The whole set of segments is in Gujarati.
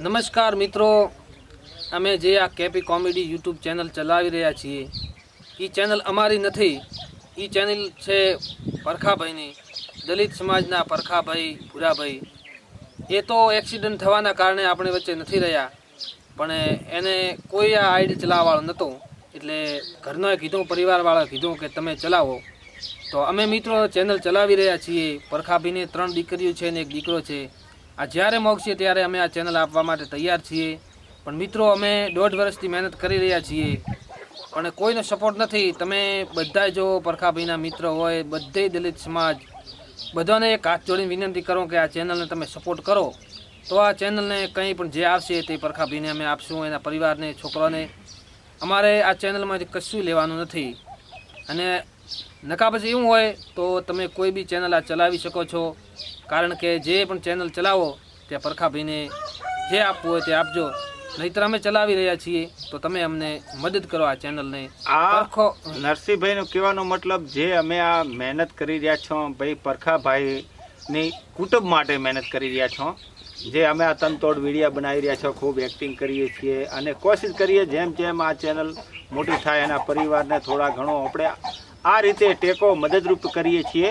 નમસ્કાર મિત્રો. અમે જે આ કેપી કોમેડી યુટ્યુબ ચેનલ ચલાવી રહ્યા છીએ એ ચેનલ અમારી નથી. એ ચેનલ છે પરખાભાઈની, દલિત સમાજના પરખાભાઈ, ભૂરાભાઈ. એ તો એક્સિડન્ટ થવાના કારણે આપણે વચ્ચે નથી રહ્યા, પણ એને કોઈ આ આઈડી ચલાવવાળો નહોતો એટલે ઘરનોએ કીધું, પરિવારવાળાએ કીધું કે તમે ચલાવો. તો અમે મિત્રો ચેનલ ચલાવી રહ્યા છીએ. પરખાભાઈને ત્રણ દીકરીઓ છે ને એક દીકરો છે. આ જ્યારે મોગશે ત્યારે અમે આ ચેનલ આપવા માટે તૈયાર છીએ. પણ મિત્રો, અમે દોઢ વર્ષથી મહેનત કરી રહ્યા છીએ. પણ કોઈનો સપોર્ટ નથી. તમે બધા જો પરખાભાઈના મિત્ર હોય, બધે દલિત સમાજ, બધાને એક હાથ જોડીને વિનંતી કરો કે આ ચેનલને તમે સપોર્ટ કરો. તો આ ચેનલને કંઈ પણ જે આવશે તે પરખાભાઈને અમે આપશું, એના પરિવારને, છોકરાને. અમારે આ ચેનલમાંથી કશું લેવાનું નથી. અને નકા પછી એવું હોય તો તમે કોઈ બી ચેનલ આ ચલાવી શકો છો. કારણ કે જે પણ ચેનલ ચલાવો તે પરખાભાઈને જે આપવું હોય તે આપજો. નહીતર અમે ચલાવી રહ્યા છીએ તો તમે અમને મદદ કરો આ ચેનલને આખો નરસિંહભાઈનો કહેવાનો મતલબ જે અમે આ મહેનત કરી રહ્યા છો ભાઈ પરખાભાઈની કુટુંબ માટે મહેનત કરી રહ્યા છો. જે અમે આ તનતોડ વિડીયા બનાવી રહ્યા છો ખૂબ એક્ટિંગ કરીએ છીએ અને કોશિશ કરીએ જેમ જેમ આ ચેનલ મોટી થાય એના પરિવારને થોડા ઘણો આપણે આ રીતે ટેકો મદદરૂપ કરીએ છીએ.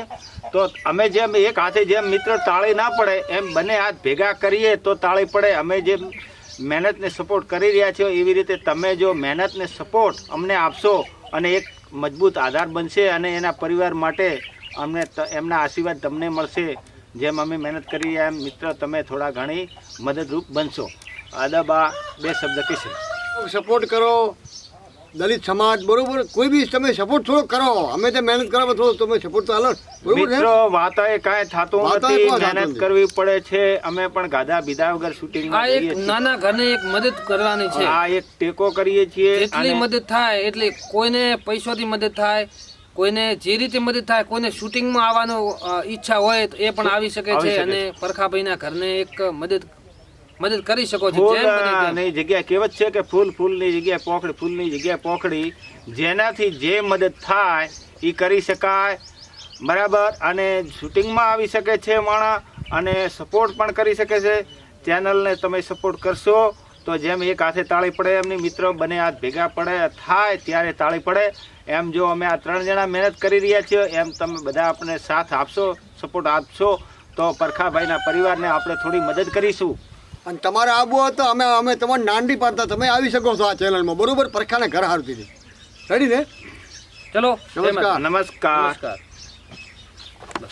તો અમે જેમ એક હાથે જેમ મિત્ર તાળી ના પડે, એમ બંને હાથ ભેગા કરીએ તો તાળી પડે. અમે જેમ મહેનતને સપોર્ટ કરી રહ્યા છો એવી રીતે તમે જો મહેનતને સપોર્ટ અમને આપશો અને એક મજબૂત આધાર બનશે અને એના પરિવાર માટે અમને એમના આશીર્વાદ તમને મળશે. જેમ અમે મહેનત કરી રહ્યા, એમ મિત્ર તમે થોડા ઘણી મદદરૂપ બનશો. અદબ આ બે શબ્દ કહેશે. સપોર્ટ કરો. દલિત સમાજ બરોબર? કોઈ બી તમે સપોર્ટ થોડો કરો. અમે તો મહેનત કરવા થોડો તમે સપોર્ટ તો હાલો બરોબર મિત્રો વાતાએ કાંઈ થતું નથી મહેનત કરવી પડે છે. અમે પણ ગાધા બીધા વગર શૂટિંગ આ એક નાના ઘરને એક મદદ કરવાની છે. આ એક ટેકો કરીએ છીએ એટલી મદદ થાય એટલે કોઈને પૈસાથી મદદ થાય કોઈને જે રીતે મદદ થાય કોઈને શૂટિંગમાં આવવાનો ઈચ્છા હોય તો એ પણ આવી શકે છે અને પરખાભાઈના ઘરને એક મદદ મદદ કરી શકો છો ની જગ્યા કહેવત છે કે ફૂલ ફૂલની જગ્યાએ પોખડી ફૂલની જગ્યાએ પોખડી જેનાથી જે મદદ થાય એ કરી શકાય. બરાબર? અને શૂટિંગમાં આવી શકે છે માણસ અને સપોર્ટ પણ કરી શકે છે. ચેનલને તમે સપોર્ટ કરશો તો જેમ એક હાથે તાળી પડે એમની મિત્રો બંને હાથ ભેગા પડે થાય ત્યારે તાળી પડે. એમ જો અમે આ ત્રણ જણા મહેનત કરી રહ્યા છીએ એમ તમે બધા આપણે સાથ આપશો સપોર્ટ આપશો તો પરખાભાઈના પરિવારને આપણે થોડી મદદ કરીશું. અને તમારે આવવું હોય તો અમે અમે તમારે નાંડી પાડતા. તમે આવી શકો છો આ ચેનલમાં બરાબર? પરખાને ઘર હારતી રેડી ને? ચલો નમસ્કાર. નમસ્કાર. નમસ્કાર.